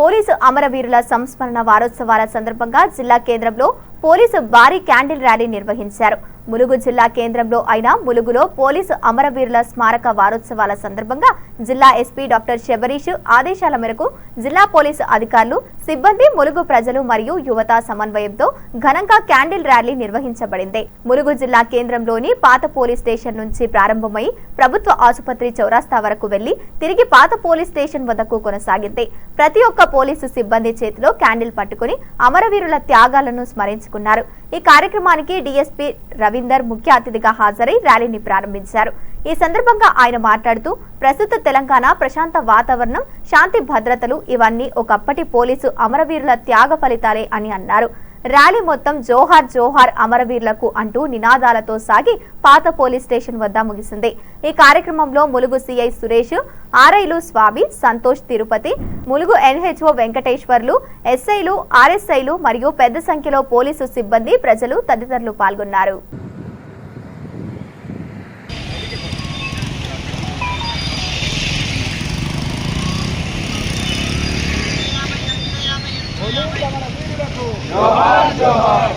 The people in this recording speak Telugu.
పోలీసు అమరవీరుల సంస్మరణ వారోత్సవాల సందర్భంగా జిల్లా కేంద్రంలో పోలీసు భారీ క్యాండిల్ ర్యాలీ నిర్వహించారు. ములుగు జిల్లా కేంద్రంలో అయిన ములుగులో పోలీసు అమరవీరుల స్మారక వారోత్సవాల సందర్భంగా జిల్లా ఎస్పీ డాక్టర్ శబరీష్ ఆదేశాల మేరకు జిల్లా పోలీసు అధికారులు సిబ్బంది ములుగు ప్రజలు మరియు యువత సమన్వయంతో ఘనంగా క్యాండిల్ ర్యాలీ నిర్వహించబడింది. ములుగు జిల్లా కేంద్రంలోని పాత పోలీస్ స్టేషన్ నుంచి ప్రారంభమై ప్రభుత్వ ఆసుపత్రి చౌరాస్తా వరకు వెళ్ళి తిరిగి పాత పోలీస్ స్టేషన్ వద్దకు కొనసాగింది. ప్రతి ఒక్క పోలీసు సిబ్బంది చేతిలో క్యాండిల్ పట్టుకుని అమరవీరుల త్యాగాలను స్మరించుకున్నారు ఈ కార్యక్రమానికి డీఎస్పీ రవీందర్ ముఖ్య అతిథిగా హాజరై ర్యాలీని ప్రారంభించారు. ఈ సందర్భంగా ఆయన మాట్లాడుతూ ప్రస్తుత తెలంగాణ ప్రశాంత వాతావరణం శాంతి భద్రతలు ఇవన్నీ ఒకప్పటి పోలీసు అమరవీరుల త్యాగ ఫలితాలే అని అన్నారు. ర్యాలీ మొత్తం జోహార్ జోహార్ అమరవీర్లకు అంటూ నినాదాలతో సాగి పాత పోలీస్ స్టేషన్ వద్ద ముగిసింది. ఈ కార్యక్రమంలో ములుగు సిఐ సురేష్ ఆర్ఐలు స్వామి సంతోష్ తిరుపతి ములుగు ఎన్హెచ్ఓ వెంకటేశ్వర్లు ఎస్ఐలు ఆర్ఎస్ఐలు మరియు పెద్ద సంఖ్యలో పోలీసు సిబ్బంది ప్రజలు తదితరులు పాల్గొన్నారు. జోహార్